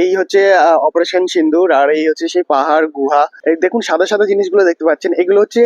এই হচ্ছে অপারেশন সিন্দুর আর এই হচ্ছে সেই পাহাড়, গুহা। এই দেখুন, সাদা সাদা জিনিসগুলো দেখতে পাচ্ছেন। এগুলো হচ্ছে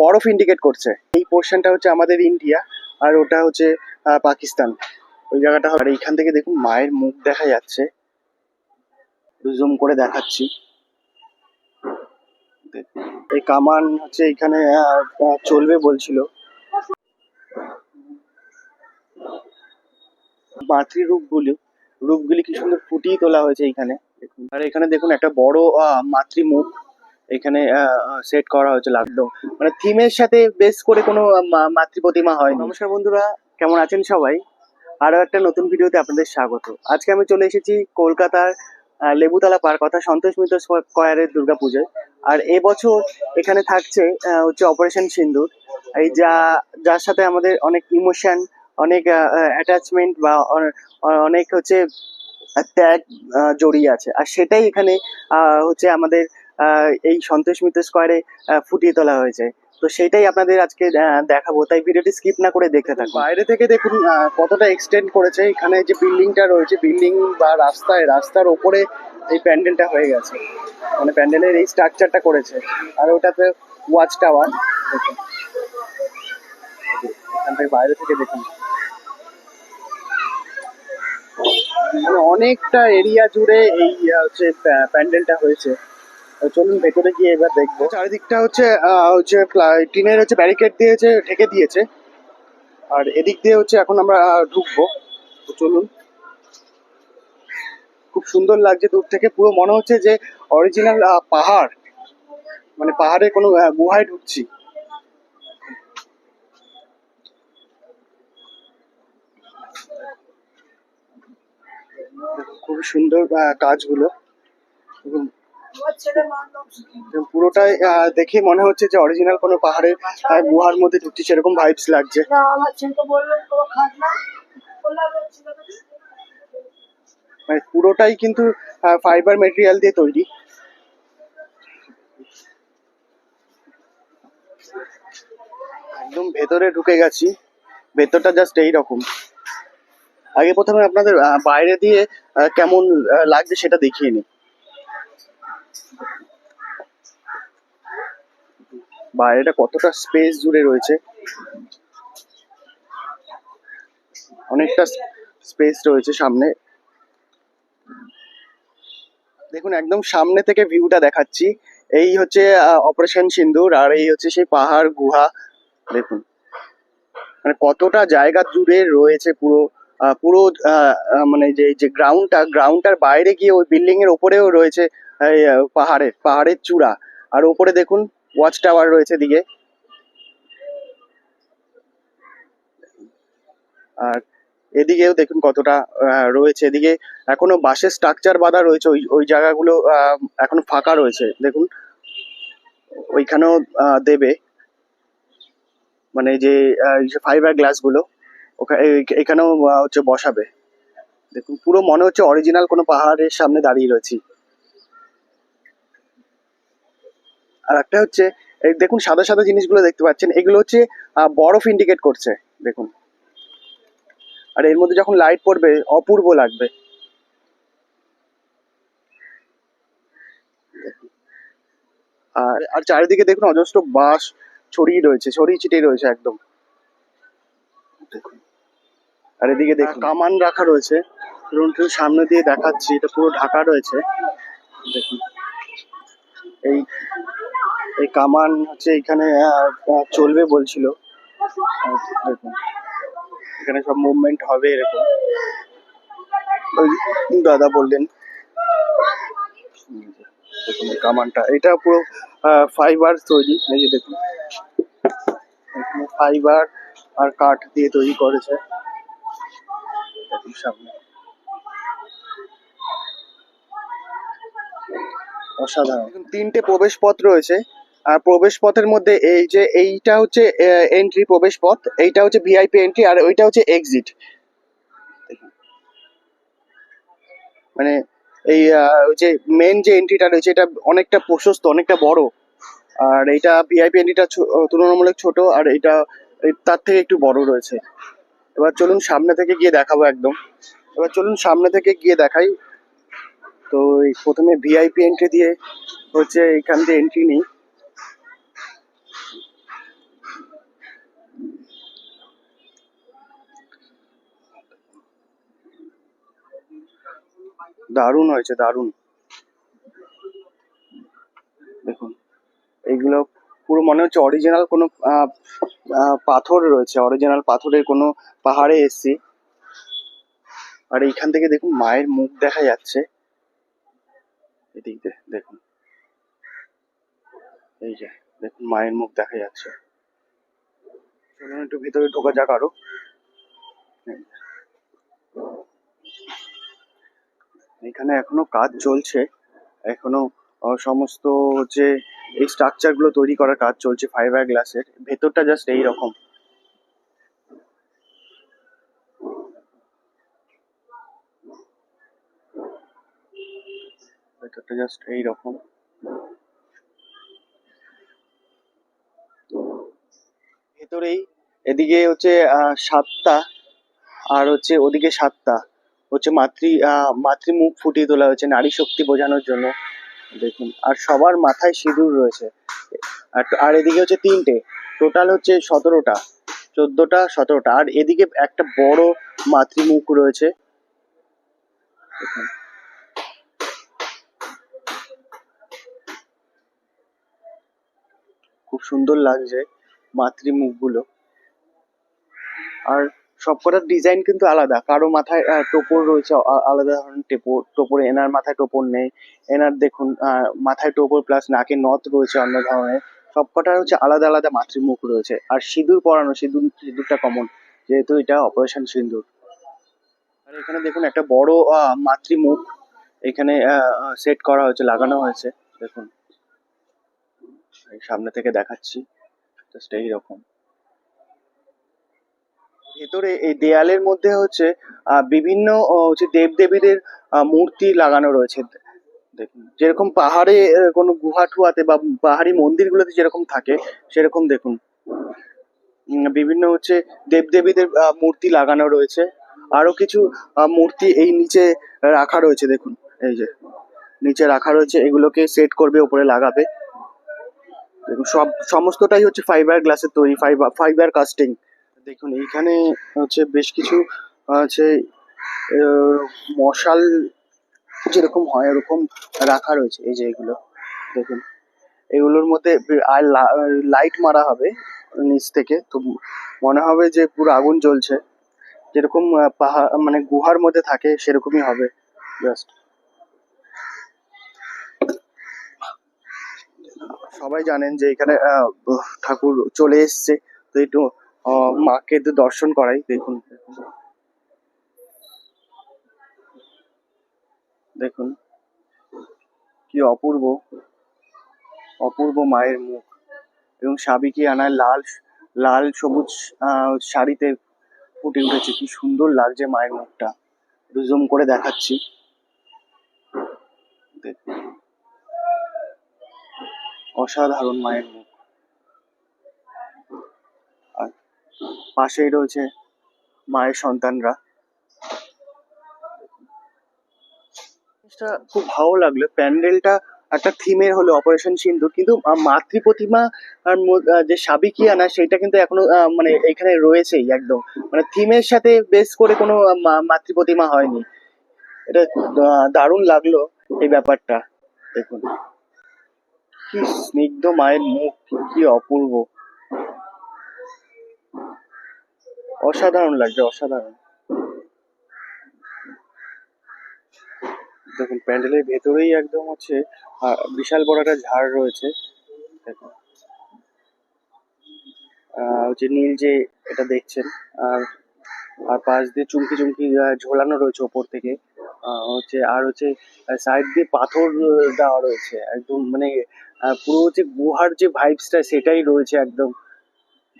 বরফ ইন্ডিকেট করছে। এই পোর্শনটা হচ্ছে আমাদের ইন্ডিয়া আর ওটা হচ্ছে পাকিস্তান। ওই জায়গাটা আর এইখান থেকে দেখুন, মায়ের মুখ দেখা যাচ্ছে। জুম করে দেখাচ্ছি। এই কামান হচ্ছে এখানে চলবে বলছিল। মাতৃ রূপগুলি কি সুন্দর ফুটিয়ে তোলা হয়েছে এখানে দেখুন। আর এখানে দেখুন একটা বড় মাতৃমুখ। এখানে সেট করা হয়েছে একদম মানে থিমের সাথে বেস করে কোনো মাতৃ প্রতিমা হয় নমস্কার বন্ধুরা, কেমন আছেন সবাই? আরও একটা নতুন ভিডিওতে আপনাদের স্বাগত। আজকে আমি চলে এসেছি কলকাতার লেবুতলা পার্ক, অর্থাৎ সন্তোষ মিত্র স্কোয়ারের দুর্গাপুজোয়। আর এবছর এখানে থাকছে হচ্ছে অপারেশন সিন্দুর। এই যা, যার সাথে আমাদের অনেক ইমোশন অনেক অ্যাটাচমেন্ট বা অনেক হচ্ছে ত্যাগ জড়িয়ে আছে। আর সেটাই এখানে হচ্ছে আমাদের এই সন্তোষ মিত্র স্কোয়ারে ফুটিয়ে তোলা হয়েছে। তো সেটাই আপনাদের আজকে দেখাবো। তাই ভিডিওটি স্কিপ না করে দেখতে থাকুন। বাইরে থেকে দেখুন কতটা এক্সটেন্ড করেছে। এখানে যে বিল্ডিংটা রয়েছে বিল্ডিং বা রাস্তায়, রাস্তার ওপরে এই প্যান্ডেলটা হয়ে গেছে। মানে প্যান্ডেলের এই স্ট্রাকচারটা করেছে। আর ওটাতে ওয়াচ টাওয়ার দেখুন। বাইরে থেকে দেখুন। মানে অনেকটা এরিয়া জুড়ে এই হচ্ছে প্যান্ডেলটা হয়েছে। চলুন ভেতরে গিয়ে এবার দেখব। চারিদিকটা হচ্ছে হচ্ছে টিনের হচ্ছে ব্যারিকেড দিয়েছে ঢেকে দিয়েছে। আর এদিক দিয়ে হচ্ছে এখন আমরা ঢুকবো। তো চলুন। খুব সুন্দর লাগছে দূর থেকে। পুরো মনে হচ্ছে যে অরিজিনাল পাহাড়। মানে পাহাড়ে কোনো গুহায় ঢুকছি। খুব সুন্দর কাজগুলো। এবং পুরোটাই দেখে মনে হচ্ছে যে অরিজিনাল কোনো পাহাড়ের গুহার মধ্যে ঢুকছি, সেরকম ভাইবস লাগছে। মানে পুরোটাই কিন্তু ফাইবার মেটেরিয়াল দিয়ে তৈরি। একদম ভেতরে ঢুকে গেছি। ভেতরটা জাস্ট এইরকম। আগে প্রথমে আপনাদের বাইরে দিয়ে কেমন লাগছে সেটা দেখিয়ে নিই। বাইরেটা কতটা স্পেস জুড়ে রয়েছে? অনেকটা স্পেস রয়েছে সামনে। দেখুন, একদম সামনে থেকে ভিউটা দেখাচ্ছি। এই হচ্ছে অপারেশন সিন্দুর, আর এই হচ্ছে সেই পাহাড়, গুহা। দেখুন মানে কতটা জায়গা জুড়ে রয়েছে পুরো পুরো মানে যে যে গ্রাউন্ডটা গ্রাউন্ডটার বাইরে গিয়ে ওই বিল্ডিং এর ওপরেও রয়েছে পাহাড়ের পাহাড়ের চূড়া। আর ওপরে দেখুন ওয়াচ টাওয়ার রয়েছে দিকে। আর এদিকেও দেখুন কতটা রয়েছে। এদিকে এখনও বাঁশের স্ট্রাকচার বাঁধা রয়েছে, ওই ওই জায়গাগুলো এখনও ফাঁকা রয়েছে। দেখুন, ওইখানেও দেবে। মানে যে ফাইবার গ্লাসগুলো ওখানে এখানেও হচ্ছে বসাবে। দেখুন, পুরো মনে হচ্ছে অরিজিনাল কোনো পাহাড়ের সামনে দাঁড়িয়ে রয়েছি। আর একটা হচ্ছে এই দেখুন, সাদা সাদা জিনিসগুলো দেখতে পাচ্ছেন। এগুলো হচ্ছে বরফ ইন্ডিকেট করছে, দেখুন। আর এর মধ্যে যখন লাইট পড়বে, অপূর্ব লাগবে। আর আর চারিদিকে দেখুন, অজস্র বাঁশ ছড়িয়ে রয়েছে, ছড়িয়ে ছিটিয়ে রয়েছে একদম। আর এদিকে দেখুন। কামান রাখা রয়েছে। একটু সামনে দিয়ে দেখাচ্ছি, এটা পুরো ঢাকা রয়েছে। দেখুন। এই এই কামান হচ্ছে এখানে চলবে বলছিল। দেখুন, এখানে সব মুভমেন্ট হবে এরকম। দাদা বললেন। দেখুন কামানটা। এটা পুরো ফাইবার তৈরি। এই যে দেখুন। ফাইবার আর কাঠ দিয়ে তৈরি করেছে। সামনে। অসাধারণ। তিনটে প্রবেশ পথ রয়েছে। আর প্রবেশ পথের মধ্যে এই যে এইটা হচ্ছে এন্ট্রি প্রবেশ পথ এইটা হচ্ছে ভিআইপি এন্ট্রি আর ওইটা হচ্ছে এক্সিট মানে এই যে মেন যে এন্ট্রিটা রয়েছে, এটা অনেকটা প্রশস্ত, অনেকটা বড়। আর এইটা ভিআইপি এন্ট্রিটা তুলনামূলক ছোট, আর এটা তার থেকে একটু বড় রয়েছে। এবার চলুন সামনে থেকে গিয়ে দেখাবো একদম। এবার চলুন সামনে থেকে গিয়ে দেখাই। তো এই প্রথমে ভিআইপি এন্ট্রি দিয়ে হচ্ছে এখান দিয়ে এন্ট্রি নিই। দারুণ হয়েছে, দারুণ। দেখুন, এইগুলো পুরো মনে হচ্ছে অরিজিনাল কোনো পাথর রয়েছে। অরিজিনাল পাথরের কোনো পাহাড়ে এসছি। আর এইখান থেকে দেখুন, মায়ের মুখ দেখা যাচ্ছে। এদিক দেখুন। এই যে, দেখুন, মায়ের মুখ দেখা যাচ্ছে। চলুন একটু ভিতরে ঢোকা যাক আরও। এখানে এখনও কাজ চলছে। এখনও সমস্ত যে এই স্ট্রাকচারগুলো তৈরি করার কাজ চলছে ফাইবার গ্লাসের ভেতরটা জাস্ট ভেতরটা জাস্ট এই রকম ভেতরেই এদিকে হচ্ছে সাতটা আর হচ্ছে ওদিকে সাতটা। হচ্ছে মাতৃ আহ, মাতৃ মুখ ফুটিয়ে তোলা হয়েছে নারী শক্তি বোঝানোর জন্য। দেখুন, আর সবার মাথায় সিঁদুর রয়েছে। আর আর এদিকে হচ্ছে তিনটে। টোটাল হচ্ছে সতেরোটা। চোদ্দটা, সতেরোটা। আর এদিকে একটা বড় মাতৃমুখ রয়েছে। খুব সুন্দর লাগছে মাতৃমুখগুলো। আর সবকটার ডিজাইন কিন্তু আলাদা। কারও মাথায় টোপর রয়েছে আলাদা ধরনের টেপর টোপর, এনার মাথায় টোপর নেই। এনার দেখুন মাথায় টোপর প্লাস নাকে নথ রয়েছে অন্য ধরনের। সবকটার হচ্ছে আলাদা আলাদা মাতৃমুখ রয়েছে। আর সিঁদুর পরানো, সিঁদুর, সিঁদুরটা কমন যেহেতু এটা অপারেশন সিঁদুর। আর এখানে দেখুন, একটা বড় মাতৃমুখ এখানে সেট করা হয়েছে, লাগানো হয়েছে। দেখুন সামনে থেকে দেখাচ্ছি, জাস্ট এইরকম। ভেতরে এই দেয়ালের মধ্যে হচ্ছে বিভিন্ন হচ্ছে দেবদেবীদের আহ, মূর্তি লাগানো রয়েছে। দেখুন যেরকম পাহাড়ে কোনো গুহা টুহাতে বা পাহাড়ি মন্দিরগুলোতে যেরকম থাকে সেরকম দেখুন। বিভিন্ন হচ্ছে দেবদেবীদের মূর্তি লাগানো রয়েছে। আরও কিছু মূর্তি এই নিচে রাখা রয়েছে দেখুন এই যে। নিচে রাখা রয়েছে এগুলোকে সেট করবে উপরে লাগাবে। দেখুন সব সমস্তটাই হচ্ছে ফাইবার গ্লাসের তৈরি ফাইবার ফাইবার কাস্টিং দেখুন, এইখানে হচ্ছে বেশ কিছু আছে মশাল যেরকম হয়, ওরকম রাখা রয়েছে, এই যে এগুলো, দেখুন। এগুলোর মধ্যে আর লাইট মারা হবে নিচ থেকে, তো মনে হবে যে পুরো আগুন জ্বলছে। যেরকম পাহাড় মানে গুহার মধ্যে থাকে, সেরকমই হবে জাস্ট সবাই জানেন যে এখানে ঠাকুর চলে এসছে, তো একটু মাকে দর্শন করাই, দেখুন। দেখুন, কি অপূর্ব অপূর্ব মায়ের মুখ। এবং সাবিকি আনায় লাল লাল সবুজ শাড়িতে ফুটে উঠেছে। কি সুন্দর লাগছে মায়ের মুখটা। জুম করে দেখাচ্ছি। অসাধারণ মায়ের মুখ আর পাশেই রয়েছে মায়ের সন্তানরা। খুব ভালো লাগল। প্যান্ডেলটা একটা থিমের হলো অপারেশন সিন্ধু। কিন্তু মাতৃ প্রতিমা আর যে সাবিকিয়ানা সেটা কিন্তু এখনও মানে এখানে রয়েছেই একদম। মানে থিমের সাথে বেস করে কোনো মাতৃ প্রতিমা হয়নি। এটা দারুণ লাগল এই ব্যাপারটা। দেখুন। কি স্নিগ্ধ মায়ের মুখ, কি অপূর্ব। অসাধারণ লাগছে, অসাধারণ। দেখুন, প্যান্ডেলের ভেতরেই একদম হচ্ছে বিশাল বড় একটা ঝাড় রয়েছে। হচ্ছে নীল যে এটা দেখছেন, আর আর পাশ দিয়ে চুমকি চুমকি ঝোলানো রয়েছে ওপর থেকে। হচ্ছে, আর হচ্ছে সাইড দিয়ে পাথর দেওয়া রয়েছে। একদম মানে পুরো হচ্ছে গুহার যে ভাইবসটা সেটাই রয়েছে একদম।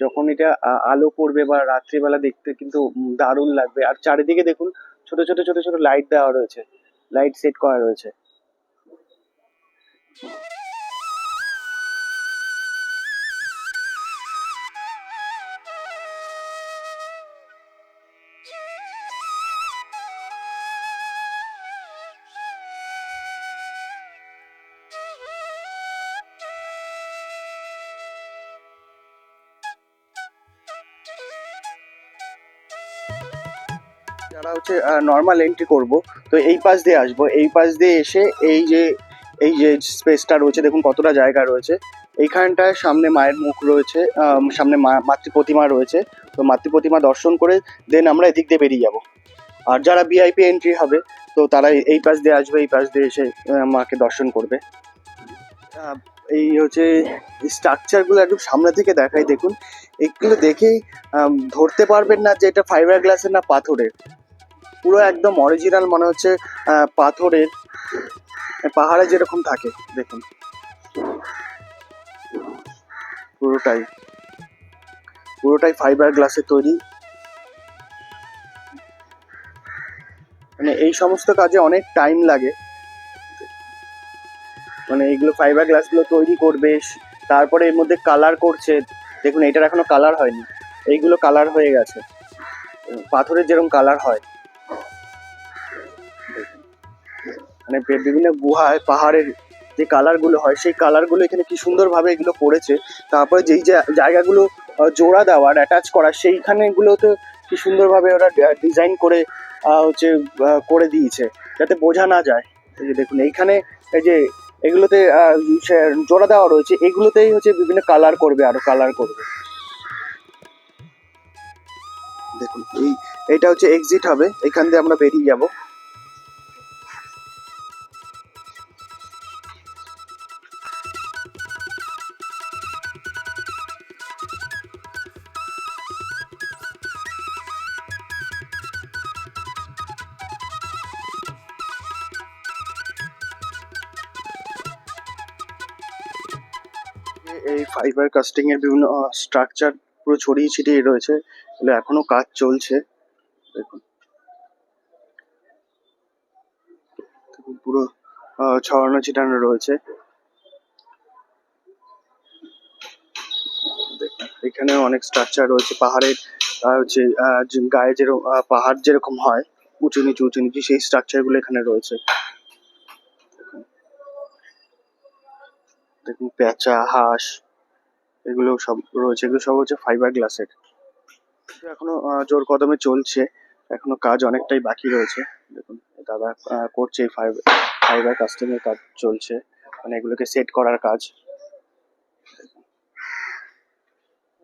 যখন এটা আলো পড়বে বা রাত্রিবেলা দেখতে কিন্তু দারুণ লাগবে। আর চারিদিকে দেখুন, ছোট ছোট ছোট ছোট লাইট দেওয়া রয়েছে। লাইট সেট করা রয়েছে। যারা হচ্ছে নর্মাল এন্ট্রি করব। তো এই পাশ দিয়ে আসব। এই পাশ দিয়ে এসে এই যে এই যে স্পেসটা রয়েছে, দেখুন কতটা জায়গা রয়েছে। এইখানটায় সামনে মায়ের মুখ রয়েছে সামনে মাতৃ প্রতিমা রয়েছে। তো মাতৃ প্রতিমা দর্শন করে দেন আমরা এদিক দিয়ে বেরিয়ে যাব। আর যারা ভিআইপি এন্ট্রি হবে, তো তারা এই- এই পাশ দিয়ে আসবে, এই পাশ দিয়ে এসে মাকে দর্শন করবে। এই হচ্ছে স্ট্রাকচারগুলো একদম সামনে থেকে দেখাই, দেখুন। এগুলো দেখেই ধরতে পারবেন না যে এটা ফাইবার গ্লাসের না পাথরের। পুরো একদম অরিজিনাল মনে হচ্ছে পাথরের, পাহাড়ে যেরকম থাকে, দেখুন। পুরোটাই। পুরোটাই ফাইবার গ্লাসের তৈরি। মানে এই সমস্ত কাজে অনেক টাইম লাগে। মানে এইগুলো ফাইবার গ্লাসগুলো তৈরি করবে, তারপরে এর মধ্যে কালার করছে। দেখুন, এটার এখনও কালার হয়নি। এইগুলো কালার হয়ে গেছে। পাথরের যেরকম কালার হয়। মানে বিভিন্ন গুহায়, পাহাড়ের যে কালারগুলো হয়, সেই কালারগুলো এখানে কি সুন্দরভাবে এগুলো করেছে। তারপরে যেই জায়গাগুলো জোড়া দেওয়ার অ্যাটাচ করা সেইখানে গুলোতে কি সুন্দরভাবে ওরা ডিজাইন করে হচ্ছে করে দিয়েছে, যাতে বোঝা না যায়। এই যে দেখুন, এইখানে এই যে এগুলোতে জোড়া দেওয়া রয়েছে, এগুলোতেই হচ্ছে বিভিন্ন কালার করবে, আরও কালার করবে। দেখুন, এই এটা হচ্ছে এক্সিট হবে, এখান দিয়ে আমরা বেরিয়ে যাব। এই ফাইবার কাস্টিং এর বিভিন্ন স্ট্রাকচার পুরো ছড়িয়ে ছিটিয়ে রয়েছে। এগুলো এখনও কাজ চলছে। দেখুন। পুরো ছড়ানো ছিটানো রয়েছে। এখানে অনেক স্ট্রাকচার রয়েছে। পাহাড়ের হচ্ছে গায়ে যেরকম পাহাড় যেরকম হয়, উঁচু নিচু উঁচু নিচু, সেই স্ট্রাকচারগুলো এখানে রয়েছে। পেঁচা, হাঁস এগুলো সব রয়েছে। এগুলো সব হচ্ছে ফাইবার গ্লাসের এখনও জোর কদমে চলছে। এখনও কাজ অনেকটাই বাকি রয়েছে। দেখুন, দাদা করছে ফাইবার ফাইবার এর কাজ চলছে। মানে এগুলোকে সেট করার কাজ।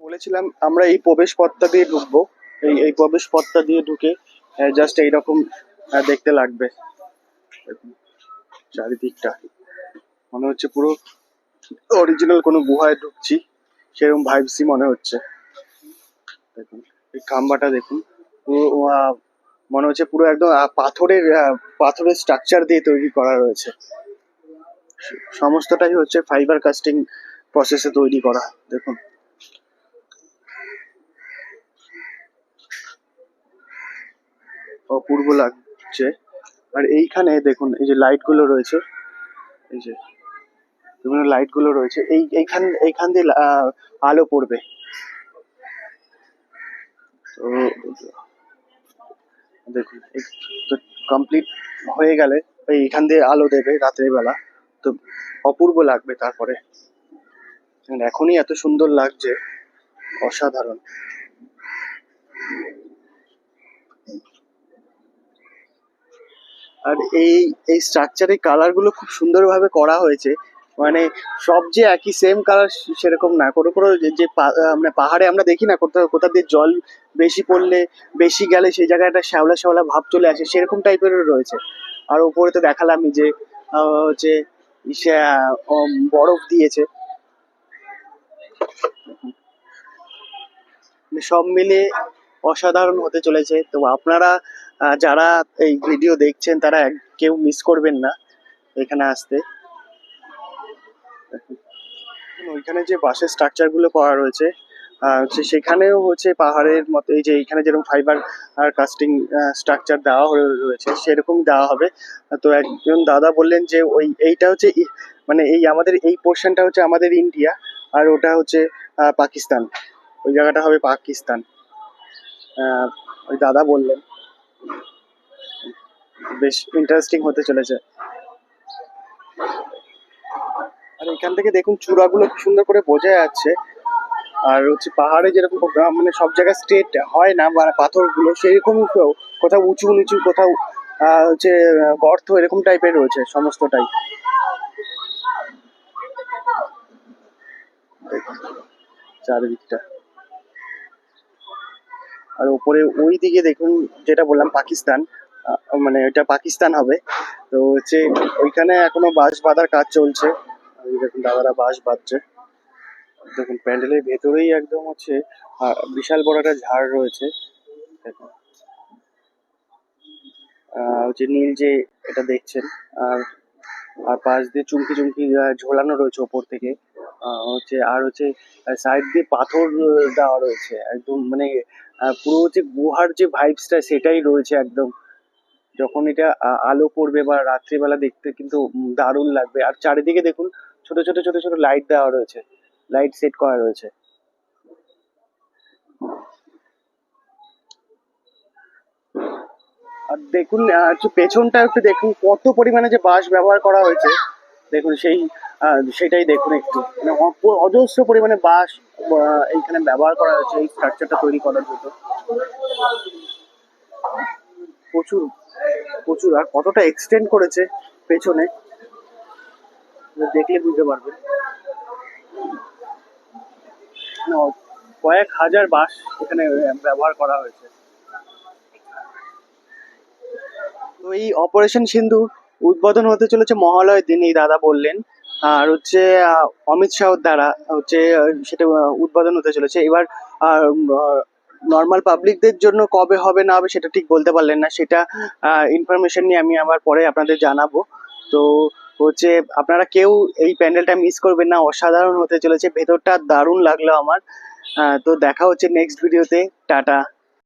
বলেছিলাম, আমরা এই প্রবেশ পথটা দিয়ে ঢুকবো। এই এই প্রবেশ পথটা দিয়ে ঢুকে জাস্ট এইরকম দেখতে লাগবে। চারিদিকটা। মনে হচ্ছে পুরো অরিজিনাল কোনো গুহায় ঢুকছি, সেরকম ভাইবসই মনে হচ্ছে। দেখুন, এই খাম্বাটা দেখুন, পুরো মনে হচ্ছে পুরো একদম পাথরের পাথরের স্ট্রাকচার দিয়ে তৈরি করা রয়েছে। সমস্তটাই হচ্ছে ফাইবার কাস্টিং প্রসেসে তৈরি করা, দেখুন। অপূর্ব লাগছে। আর এইখানে দেখুন, এই যে লাইটগুলো রয়েছে, এই যে বিভিন্ন লাইটগুলো রয়েছে। এই, এইখান এইখান দিয়ে আলো পড়বে। তো, দেখুন কমপ্লিট হয়ে গেলে এই এখান দিয়ে আলো দেবে রাতের বেলা। তো অপূর্ব লাগবে তারপরে। এখনই এত সুন্দর লাগছে। অসাধারণ। আর এই এই স্ট্রাকচারের কালারগুলো খুব সুন্দরভাবে করা হয়েছে। মানে সব যে একই সেম কালার সেরকম না। কোনো কোনো যে- মানে পাহাড়ে আমরা দেখি না, কোথাও কোথা দিয়ে জল বেশি পড়লে, বেশি গেলে সেই জায়গায় একটা শ্যাওলা শ্যাওলা ভাব চলে আসে, সেরকম টাইপেরও রয়েছে। আর উপরে তো দেখালামই যে হচ্ছে বরফ দিয়েছে। মানে সব মিলে অসাধারণ হতে চলেছে। তো আপনারা যারা এই ভিডিও দেখছেন, তারা কেউ মিস করবেন না এখানে আসতে। ওইখানে যে বাসের স্ট্রাকচারগুলো করা রয়েছে সেখানেও হচ্ছে পাহাড়ের মতো, এই যে এখানে যেরকম ফাইবার আর কাস্টিং স্ট্রাকচার দেওয়া রয়েছে, সেরকম দেওয়া হবে। তো একজন দাদা বললেন যে ওই, এইটা হচ্ছে মানে এই আমাদের, এই পোর্শনটা হচ্ছে আমাদের ইন্ডিয়া আর ওটা হচ্ছে পাকিস্তান। ওই জায়গাটা হবে পাকিস্তান। ওই দাদা বললেন। বেশ ইন্টারেস্টিং হতে চলেছে। আর এখান থেকে দেখুন চূড়াগুলো কি সুন্দর করে বোঝা যাচ্ছে। আর হচ্ছে পাহাড়ে যেরকম মানে সব জায়গায় স্ট্রেট হয় না মানে পাথরগুলো সেরকম কোথাও উঁচু নিচু কোথাও হচ্ছে, গর্ত এরকম টাইপের রয়েছে সমস্তটাই। চারিদিকটা। আর উপরে ওই দিকে দেখুন, যেটা বললাম, পাকিস্তান মানে এটা পাকিস্তান হবে। তো হচ্ছে ওইখানে এখনও বাঁশ বাঁধার কাজ চলছে। দেখুন দাদারা বাঁশ বাঁধছে। দেখুন প্যান্ডেলের ভেতরেই একদম হচ্ছে বিশাল বড় একটা ঝাড় রয়েছে। হচ্ছে নীল যে এটা দেখছেন, আর আর পাশ দিয়ে চুমকি চুমকি ঝোলানো রয়েছে ওপর থেকে। হচ্ছে, আর হচ্ছে সাইড দিয়ে পাথর দেওয়া রয়েছে। একদম মানে পুরো হচ্ছে গুহার যে ভাইবসটা সেটাই রয়েছে একদম। যখন এটা আলো পড়বে বা রাত্রিবেলা দেখতে কিন্তু দারুণ লাগবে। আর চারিদিকে দেখুন ছোট ছোট ছোট ছোট লাইট দেওয়া রয়েছে। লাইট সেট করা রয়েছে। আর দেখুন একটু পেছনটা একটু দেখুন, কত পরিমাণে যে বাঁশ ব্যবহার করা হয়েছে। দেখুন, সেই সেটাই দেখুন একটু। মানে অজস্র পরিমাণে বাঁশ এইখানে ব্যবহার করা হয়েছে এই স্ট্রাকচারটা তৈরি করার জন্য। প্রচুর প্রচুর, আর কতটা এক্সটেন্ড করেছে পেছনে। দেখলে বুঝতে পারবেন। কয়েক হাজার বাঁশ এখানে ব্যবহার করা হয়েছে। তো এই অপারেশন সিন্ধু উদ্বোধন হতে চলেছে মহালয়ের দিন এই দাদা বললেন। আর হচ্ছে অমিত শাহর দ্বারা হচ্ছে সেটা উদ্বোধন হতে চলেছে। এবার নর্মাল পাবলিকদের জন্য কবে হবে না হবে সেটা ঠিক বলতে পারলেন না। সেটা ইনফরমেশন নিয়ে আমি আবার পরে আপনাদের জানাব। তো হচ্ছে আপনারা কেউ এই প্যান্ডেলটা মিস করবেন না, অসাধারণ হতে চলেছে। ভেতরটা দারুণ লাগল আমার। তো দেখা হচ্ছে নেক্সট ভিডিওতে টাটা।